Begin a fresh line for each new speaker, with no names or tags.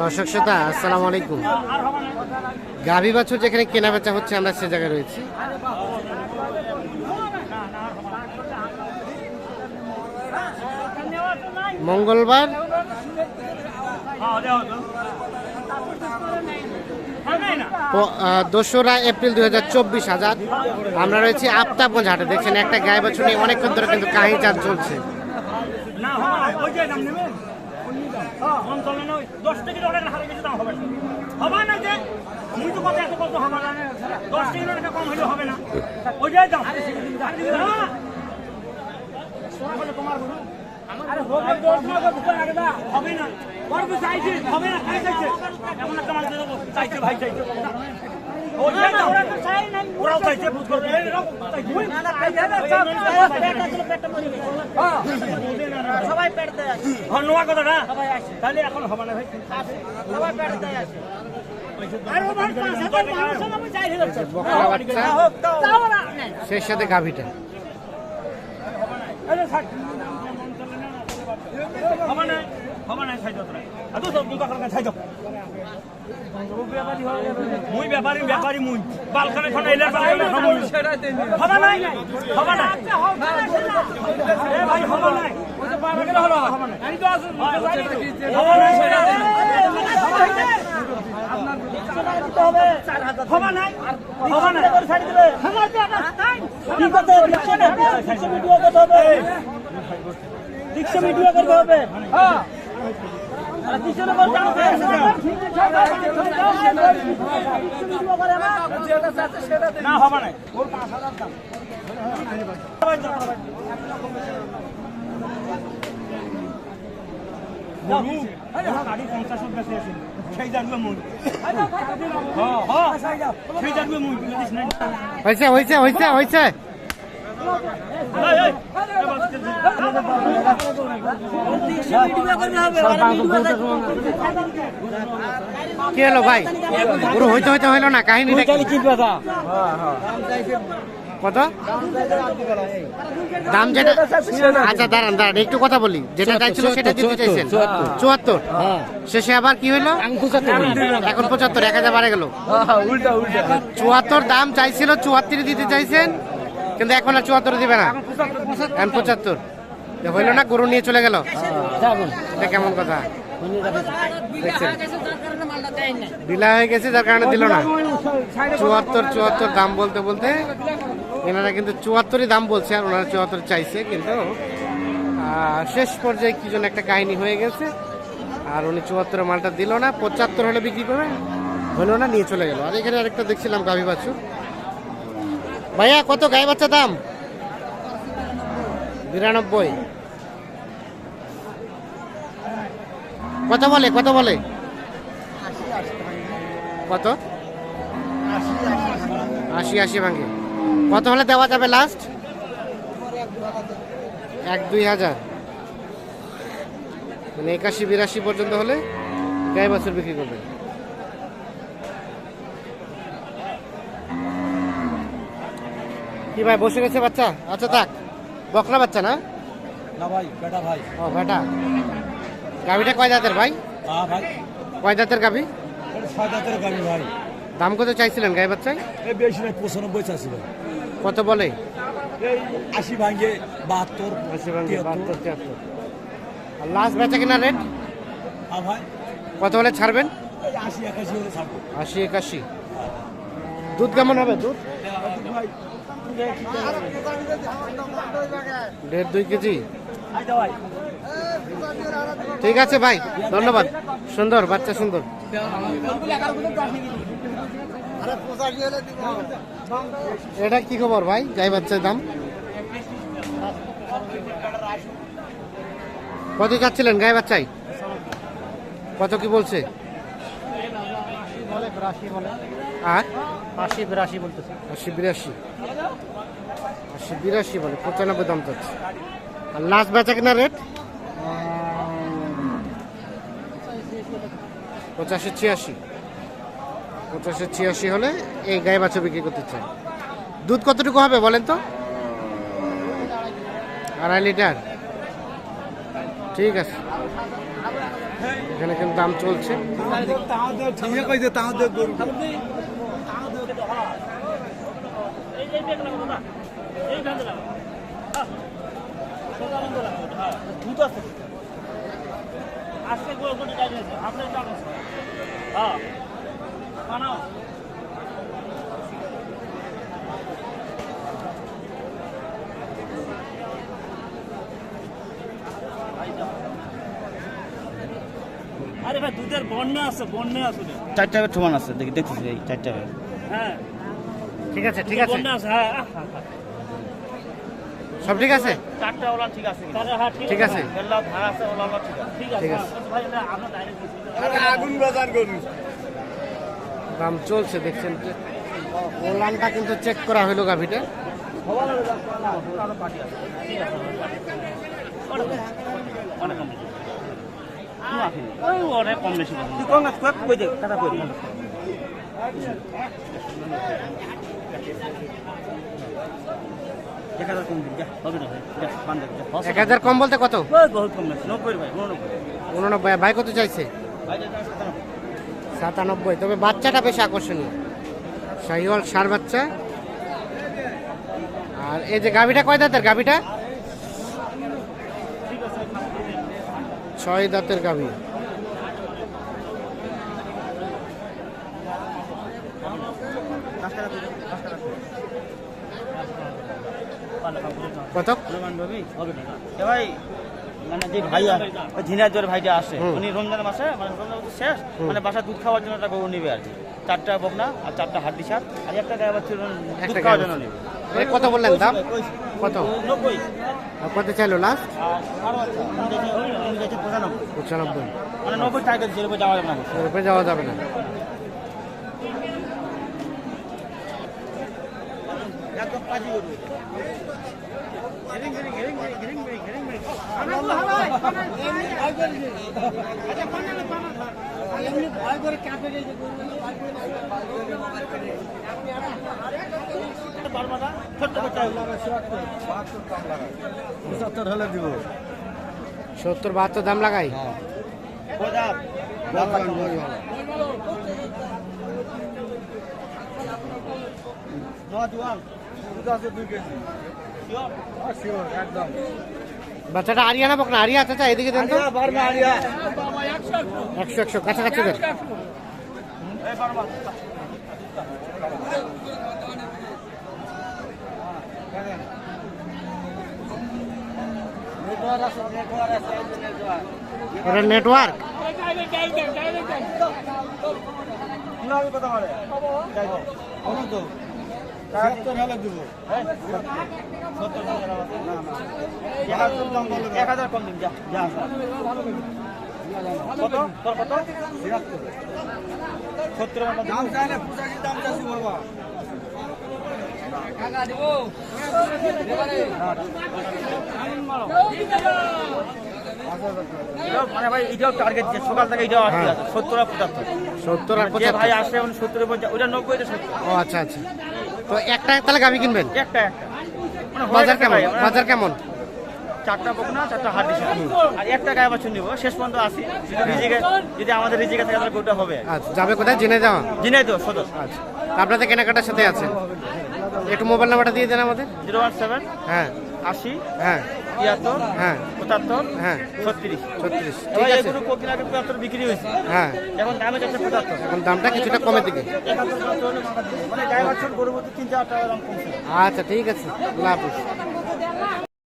দর্শক শ্রোতা, আসসালামু আলাইকুম। গাভী বাছুর যেখানে কেনা বেচা হচ্ছে, আমরা সে জায়গায় রয়েছি। মঙ্গলবার। দোসরা এপ্রিল দুই হাজার চব্বিশ হাজার আমরা রয়েছি আফতাবগঞ্জ হাটে। দেখছেন, একটা গায়ে বাছুর নিয়ে অনেকক্ষণ ধরে কিন্তু কাহিনী চাল চলছে।
না হবে না ওই দশ থেকে অনেক হারে কিছু দাম হবে হবে না যে মুই তো কথা এত কত হবে? না দশ থেকে টাকা কম হলে হবে না। ওই যে দাম। তোমার আরে হবে দশ টাকা না। হবে চাইছে হবে না। খাই চাইছে এমন একটা মানুষ দেবো। চাইছে ভাই চাইছে। ওই দাম। ওরাও চাইছে বুঝ করবে।
সবাই পেট দেয়
হ্যাঁ, নোয়া কথা না তাহলে এখন হবে না ভাই
সবাই পেট দেয় আছে
আর
সেই সাথে গাভীটা
আরে হবে না হবে না ছাই দাও আদু সব মুকা করে ছাই দাও মুই ব্যাপারী ব্যাপারী মুই। বালখানে খানা এলার বালখানে খাব হবে নাই? হবে না এ ভাই হবে নাই?
রিক্সা ভিডিও করতে হবে। হ্যাঁ। না হবে
না ওর পাঁচ হাজার দাম গাড়ি হ্যাঁ হ্যাঁ
হয়েছে হয়েছে হয়েছে হয়েছে কি হলো ভাই? পুরো হইতে হইতে হইল না? কাহিনী কত? দাম যেটা আচ্ছা দাঁড়ান দাঁড়ান একটু কথা বলি। যেটা চাইছিল সেটা দিতে চাইছেন? চুয়াত্তর। শেষে আবার কি হইল? এখন পঁচাত্তর এক হাজার বাড়ে গেল। চুয়াত্তর দাম চাইছিল চুয়াত্তর দিতে চাইছেন। কিন্তু এখন আর চুয়াত্তর দিবে না। এখন পঁচাত্তর। হইল না, গরু নিয়ে চলে গেল? এটা কেমন কথা? ডিলা হয়ে গেছে, যার কারণে দিল না। চুয়াত্তর চুয়াত্তর দাম বলতে বলতে এনারা কিন্তু চুয়াত্তরই দাম বলছে আর ওনারা চুয়াত্তর চাইছে, কিন্তু শেষ পর্যায়ে কি জন্য একটা কাহিনী হয়ে গেছে। আর উনি চুয়াত্তরের মালটা দিল না, পঁচাত্তর হলে বিক্রি করবে? হলো না, নিয়ে চলে গেল। আর এখানে আরেকটা দেখছিলাম গাভী বাছুর। ভাইয়া, কত গায়ে বাচ্চা দাম? বিরানব্বই। কত বলে কত বলে। কত? আশি আশি ভাঙে। কত হলে দেওয়া যাবে লাস্ট এক, দুই হাজার। মানে একাশি, বিরাশি পর্যন্ত হলে গায়ে বছর বিক্রি করবেন কি ভাই বসে গেছে বাচ্চা? আচ্ছা থাক। বকরা বাচ্চা না?
না ভাই বেটা ভাই।
ও বেটা। গাভিটা কয় দাঁতের ভাই?
হ্যাঁ ভাই।
কয় দাঁতের গাভি?
ছয় দাঁতের গাড়ি ভাই।
দাম কত চাইছিলেন গায়ে বাচ্চায়?
এই বেশি নাই পঁচানব্বই ভাই
কত বলে?
এই আশি ভাঙ্গে বাহাত্তর তিয়াত্তর।
আর লাস্ট বেচা কিনা রেট
হ্যাঁ ভাই।
কত হলে ছাড়বেন?
আশি একাশি হলে ছাড়বো।
আশি একাশি। দুধ কেমন হবে দুধ?
ভাই
দেড় দুই কেজি? ঠিক আছে ভাই, ধন্যবাদ। সুন্দর, বাচ্চা সুন্দর। এটা কি খবর ভাই গাই বাচ্চার দাম? কত চাচ্ছিলেন গায়ে বাচ্চাই? কত কি বলছে? আর?
আশি বিরাশি বলতেছে।
আশি বিরাশি। আশি বিরাশি বলে পঁচানব্বই দাম চাচ্ছে। আর লাস্ট বেচা কিনা রেট পঁচাশি ছিয়াশি। পঁচাশি ছিয়াশি হলে এই গায়ে বাচ্চা বিক্রি করতে চাই দুধ কতটুকু হবে বলেন তো? আড়াই লিটার। ঠিক আছে। এখানে কিন্তু দাম চলছে।
তাহাদের ঠিক কইছে তাহাদের গরু
এই এই বেগ লাগাবো না এই বেগ লাগাবো হ্যাঁ সোজা বন্ধ লাগাবো হ্যাঁ দুধ আছে আজকে গোল কোটি টাইম আছে আপনার দাম আছে হ্যাঁ বানাও আরে ভাই দুধের বন্যা আছে বন্যা আছে।
চারটা সমান আছে দেখি দেখতেছি এই চারটা
হ্যাঁ।
ঠিক আছে ঠিক আছে।
বন্যা আছে হ্যাঁ।
সব ঠিক আছে?
চারটা ওলা ঠিক আছে
তাহলে হ্যাঁ
ঠিক আছে।
ধার আছে। ওলা ওলা ঠিক আছে।
ঠিক আছে। ভাই এটা আমরা ডাইরেক্ট
আগুন বাজার গরু।
দাম চলছে দেখছেন যে ওলানটা কিন্তু চেক করা হলো গাভিটা
অনেক
এক হাজার কম
বলতে কত?
উননব্বই।
ভাই কত চাইছে?
সাতানব্বই।
সাতানব্বই তবে বাচ্চাটা বেশ আকর্ষণীয়। শাহিওয়াল সার বাচ্চা। আর এই যে গাভিটা, কয় দাঁতের গাভিটা? ছয় দাঁতের গাভি। কত
ভাই মানে যে ভাইয়া ওই ভাইটা আসে উনি রমজান মাসে মানে রমজান শেষ মানে বাসা দুধ খাওয়ার জন্য একটা গরু নেবে আর কি। চারটা বকনা আর চারটা হাড্ডি সার আর একটা গায়ে বাচ্চা দুধ খাওয়ার জন্য নেবে।
কত বললেন দাম। কত কত চাইলো লাস্ট
পঁচানব্বই মানে রূপে যাওয়া যাবে না
এরপরে
পঁচাত্তর হলে দিব
সত্তর বাহাত্তর দাম লাগাই
দুই কেজি একদম
বাচ্চাটা আরিয়া না বকনা আরিয়া চাচা এদিকে দেন তো। একশো একশো কাছাকাছি দেন।
নেটওয়ার্ক কথা বলে? এক হাজার কম দিন যা। যা কত? তোর কত? সত্তর
দাম চাইছি
মানে ভাই এটাও টার্গেট যে সকাল থেকে এটাও আসতে
হ্যাঁ।
সত্তর আর পঁচাত্তর।
সত্তর আর
ভাই আসে সত্তর ওইটা নব্বই সত্তর।
ও আচ্ছা আচ্ছা। তো একটা তাহলে গাভি কিনবেন?
একটা একটা। মানে
বাজার কেমন?
মানে
বাজার কেমন?
চারটা বকনা চারটা হাড্ডি আর একটা গায়ে বাছুর নিব শেষ পর্যন্ত আসি। যদি রিজিকে যদি আমাদের রিজিকে থাকে তাহলে গোটা হবে।
আচ্ছা যাবে কোথায়? জেনে যাওয়া?
জিনাই তো সদর।
আচ্ছা। আপনাদের কেনাকাটার সাথে আছে? একটু মোবাইল নাম্বারটা দিয়ে দেন আমাদের।
জিরো ওয়ান সেভেন
হ্যাঁ।
আশি
হ্যাঁ।
তিয়াত্তর
হ্যাঁ।
পঁচাত্তর
হ্যাঁ।
ছত্রিশ।
ছত্রিশ ঠিক আছে।
এগুলো কোকিল আগে পঁচাত্তর বিক্রি হয়েছে।
হ্যাঁ।
এখন দামে যাচ্ছে পঁচাত্তর।
এখন দামটা কিছুটা কমে দিকে।
মানে গায়ে বাছুর তিন চার টাকা দাম কমছে।
আচ্ছা ঠিক আছে। আল্লাহ হাফিজ।